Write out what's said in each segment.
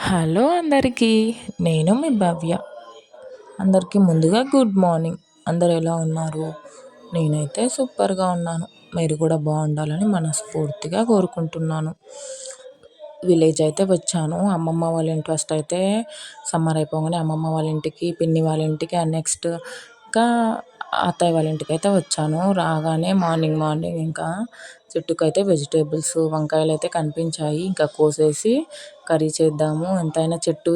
Hello అందరికీ నేను మీ భవ్య. అందరికీ ముందుగా గుడ్ మార్నింగ్. అందరు ఎలా ఉన్నారు? నేనైతే సూపర్గా ఉన్నాను. మీరు కూడా బాగుండాలని మనస్ఫూర్తిగా కోరుకుంటున్నాను. విలేజ్ అయితే వచ్చాను. అమ్మమ్మ వాళ్ళ ఇంటి ఫస్ట్ అయితే సమ్మర్ అయిపోగానే అమ్మమ్మ వాళ్ళ ఇంటికి పిన్ని వాళ్ళ ఇంటికి నెక్స్ట్ ఇంకా అత్తయ్య వాళ్ళ ఇంటికి అయితే వచ్చాను. రాగానే మార్నింగ్ మార్నింగ్ ఇంకా చెట్టుకైతే వెజిటేబుల్స్ వంకాయలు అయితే కనిపించాయి. ఇంకా కోసేసి కర్రీ చేద్దాము. ఎంతైనా చెట్టు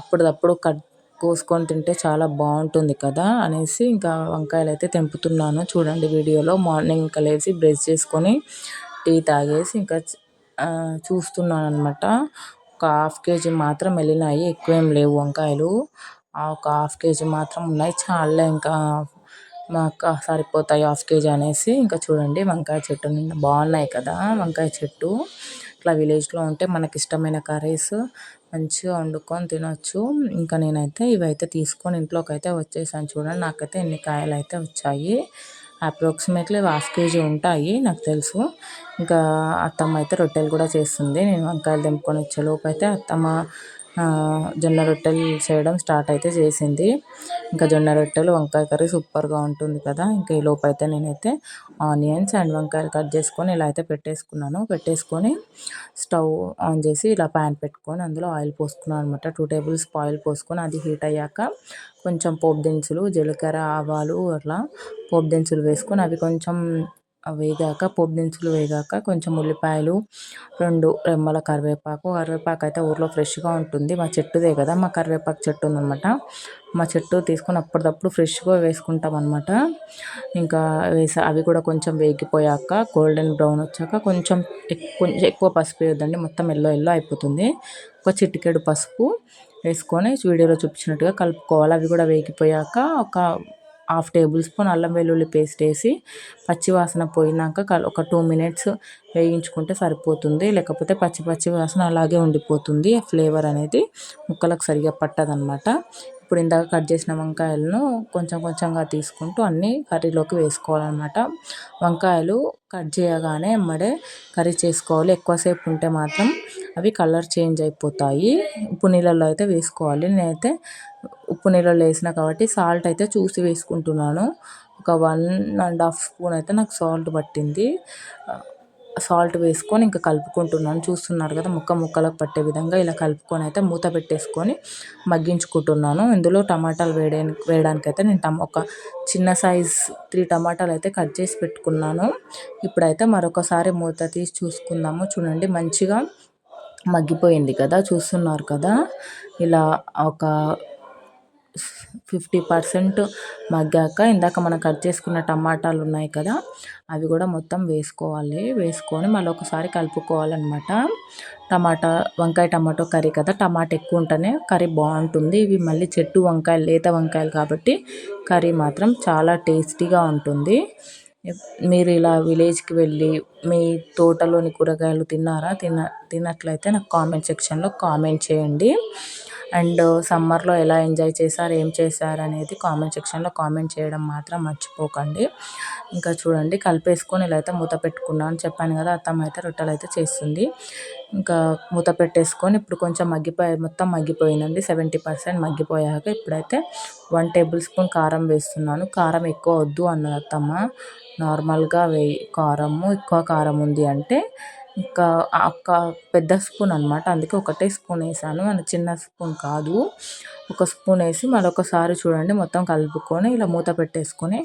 అప్పటిదప్పుడు కట్ కోసుకొని తింటే చాలా బాగుంటుంది కదా అనేసి ఇంకా వంకాయలు అయితే తెంపుతున్నాను. చూడండి వీడియోలో మార్నింగ్ ఇంకా లేచి బ్రష్ చేసుకొని టీ తాగేసి ఇంకా చూస్తున్నాను అనమాట ఒక హాఫ్ కేజీ మాత్రం వెళ్ళినాయి. ఎక్కువేం లేవు వంకాయలు. ఒక హాఫ్ కేజీ మాత్రం ఉన్నాయి. చాలా ఇంకా మాకు సరిపోతాయి హాఫ్ కేజీ అనేసి. ఇంకా చూడండి వంకాయ చెట్టు నిండా బాగున్నాయి కదా వంకాయ చెట్టు. ఇట్లా విలేజ్లో ఉంటే మనకి ఇష్టమైన కర్రీస్ మంచిగా వండుకొని తినొచ్చు. ఇంకా నేనైతే ఇవైతే తీసుకొని ఇంట్లోకి అయితే వచ్చేసాను చూడండి. నాకైతే ఎన్ని కాయలు అయితే వచ్చాయి. అప్రాక్సిమేట్లీ హాఫ్ కేజీ ఉంటాయి నాకు తెలుసు. ఇంకా అత్తమ్మ అయితే రొట్టెలు కూడా చేస్తుంది. నేను వంకాయలు తెంపుకొని వచ్చేలోపు అయితే అత్తమ్మ జొన్న రొట్టెలు చేయడం స్టార్ట్ అయితే చేసింది. ఇంకా జొన్న రొట్టెలు వంకాయ కర్రీ సూపర్గా ఉంటుంది కదా. ఇంకా ఈ లోపు అయితే నేనైతే ఆనియన్స్ అండ్ వంకాయలు కట్ చేసుకొని ఇలా అయితే పెట్టేసుకున్నాను. పెట్టేసుకొని స్టవ్ ఆన్ చేసి ఇలా ప్యాన్ పెట్టుకొని అందులో ఆయిల్ పోసుకున్నాను అనమాట టూ టేబుల్స్ ఆయిల్ పోసుకొని అది హీట్ అయ్యాక కొంచెం పోపు దినుసులు జీలకర్ర ఆవాలు అట్లా పోపు దినుసులు వేసుకొని అవి కొంచెం వేగాక పోపు దినుసులు వేగాక కొంచెం ఉల్లిపాయలు రెండు రెమ్మల కరివేపాకు. కరివేపాకు అయితే ఊర్లో ఫ్రెష్గా ఉంటుంది. మా చెట్టుదే కదా మా కరివేపాకు చెట్టు ఉందన్నమాట. మా చెట్టు తీసుకొని అప్పటిదప్పుడు ఫ్రెష్గా వేసుకుంటాం అనమాట ఇంకా వేసా అవి కూడా కొంచెం వేగిపోయాక గోల్డెన్ బ్రౌన్ వచ్చాక కొంచెం కొంచెం ఎక్కువ పసుపు వేయొద్దండి. మొత్తం ఎల్లో ఎల్లో అయిపోతుంది. ఒక చిటికెడు పసుపు వేసుకొని వీడియోలో చూపించినట్టుగా కలుపుకోవాలి. అవి కూడా వేగిపోయాక ఒక హాఫ్ టేబుల్ స్పూన్ అల్లం వెల్లుల్లి పేస్ట్ వేసి పచ్చివాసన పోయినాక ఒక టూ మినిట్స్ వేయించుకుంటే సరిపోతుంది. లేకపోతే పచ్చి పచ్చి వాసన అలాగే ఉండిపోతుంది. ఫ్లేవర్ అనేది ముక్కలకు సరిగా పట్టదనమాట. ఇప్పుడు ఇందాక కట్ చేసిన వంకాయలను కొంచెం కొంచెంగా తీసుకుంటూ అన్నీ కర్రీలోకి వేసుకోవాలన్నమాట. వంకాయలు కట్ చేయగానే ఎమ్మడే కర్రీ చేసుకోవాలి. ఎక్కువసేపు ఉంటే మాత్రం అవి కలర్ చేంజ్ అయిపోతాయి. ఉప్పు నీళ్ళల్లో అయితే వేసుకోవాలి. నేనైతే ఉప్పు నీళ్ళలో వేసిన కాబట్టి సాల్ట్ అయితే చూసి వేసుకుంటున్నాను. ఒక వన్ అండ్ హాఫ్ స్పూన్ అయితే నాకు సాల్ట్ పట్టింది. సాల్ట్ వేసుకొని ఇంకా కలుపుకుంటున్నాను. చూస్తున్నారు కదా ముక్క ముక్కలకు పట్టే విధంగా ఇలా కలుపుకొని అయితే మూత పెట్టేసుకొని మగ్గించుకుంటున్నాను. ఇందులో టమాటాలు వేయడా వేయడానికి అయితే నేను టమా ఒక చిన్న సైజ్ త్రీ టమాటాలు అయితే కట్ చేసి పెట్టుకున్నాను. ఇప్పుడైతే మరొకసారి మూత తీసి చూసుకుందాము. చూడండి మంచిగా మగ్గిపోయింది కదా చూస్తున్నారు కదా. ఇలా ఒక ఫిఫ్టీ పర్సెంట్ మగ్గాక ఇందాక మనం కట్ చేసుకున్న టమాటాలు ఉన్నాయి కదా అవి కూడా మొత్తం వేసుకోవాలి. వేసుకొని మళ్ళీ ఒకసారి కలుపుకోవాలన్నమాట. టమాటా వంకాయ టమాటో కర్రీ కదా టమాటా ఎక్కువ ఉంటేనే కర్రీ బాగుంటుంది. ఇవి మళ్ళీ చెట్టు వంకాయలు లేత వంకాయలు కాబట్టి కర్రీ మాత్రం చాలా టేస్టీగా ఉంటుంది. మీరు ఇలా విలేజ్కి వెళ్ళి మీ తోటలోని కూరగాయలు తిన్నారా? తిన్న తిన్నట్లయితే నాకు కామెంట్ సెక్షన్లో కామెంట్ చేయండి. అండ్ సమ్మర్లో ఎలా ఎంజాయ్ చేశారు ఏం చేశారు అనేది కామెంట్ సెక్షన్లో కామెంట్ చేయడం మాత్రం మర్చిపోకండి. ఇంకా చూడండి కలిపేసుకొని ఇలా అయితే మూత పెట్టుకున్నాను చెప్పాను కదా అత్తమ్మ అయితే రొట్టెలు అయితే చేస్తుంది. ఇంకా మూత పెట్టేసుకొని ఇప్పుడు కొంచెం మగ్గిపోయి మొత్తం మగ్గిపోయిందండి సెవెంటీ పర్సెంట్ మగ్గిపోయాక ఇప్పుడైతే వన్ టేబుల్ స్పూన్ కారం వేస్తున్నాను. కారం ఎక్కువ వద్దు అన్నది అత్తమ్మ. నార్మల్గా వేయి కారము ఎక్కువ కారం ఉంది అంటే ఒక ఒక పెద్ద స్పూన్ అనమాట అందుకే ఒకటే స్పూన్ వేసాను. అది చిన్న స్పూన్ కాదు. ఒక స్పూన్ వేసి మరొకసారి చూడండి. మొత్తం కలుపుకొని ఇలా మూత పెట్టేసుకొని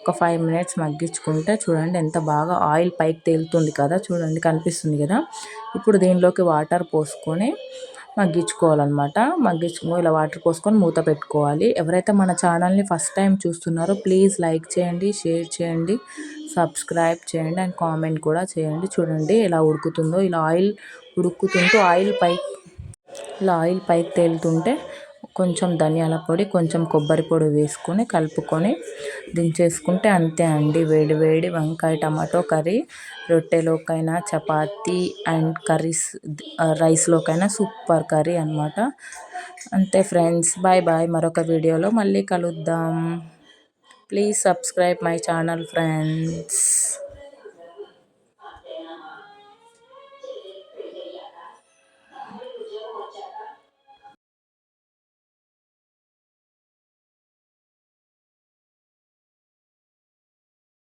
ఒక ఫైవ్ మినిట్స్ మగ్గించుకుంటే చూడండి ఎంత బాగా ఆయిల్ పైకి తేలుతుంది కదా. చూడండి కనిపిస్తుంది కదా. ఇప్పుడు దీనిలోకి వాటర్ పోసుకొని మగ్గించుకోవాలన్నమాట. మగ్గించుకో ఇలా వాటర్ పోసుకొని మూత పెట్టుకోవాలి. ఎవరైతే మన ఛానల్ని ఫస్ట్ టైం చూస్తున్నారో ప్లీజ్ లైక్ చేయండి షేర్ చేయండి సబ్స్క్రైబ్ చేయండి అండ్ కామెంట్ కూడా చేయండి. చూడండి ఎలా ఉడుకుతుందో. ఇలా ఆయిల్ ఉడుకుతుంటూ ఆయిల్ పైకి ఇలా ఆయిల్ పైకి తేలుతుంటే కొంచెం ధనియాల పొడి కొంచెం కొబ్బరి పొడి వేసుకొని కలుపుకొని దించేసుకుంటే అంతే అండి. వేడి వేడి వంకాయ టమాటో కర్రీ రొట్టెలోకైనా చపాతి అండ్ కర్రీస్ రైస్లోకైనా సూపర్ కర్రీ అనమాట అంతే ఫ్రెండ్స్ బాయ్ బాయ్. మరొక వీడియోలో మళ్ళీ కలుద్దాం. Please subscribe my channel friends.